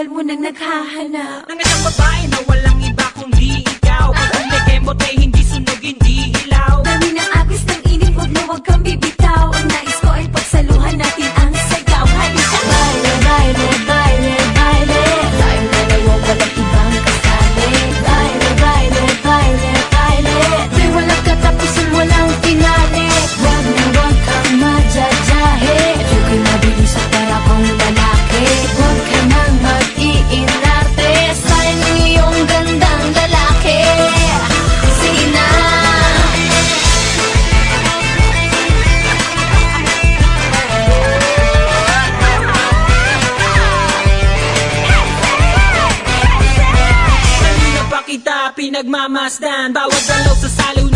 tagal mo nang naghahanap. Ng isang babae na kita pinagmamasdan. Bawat galaw sa saliw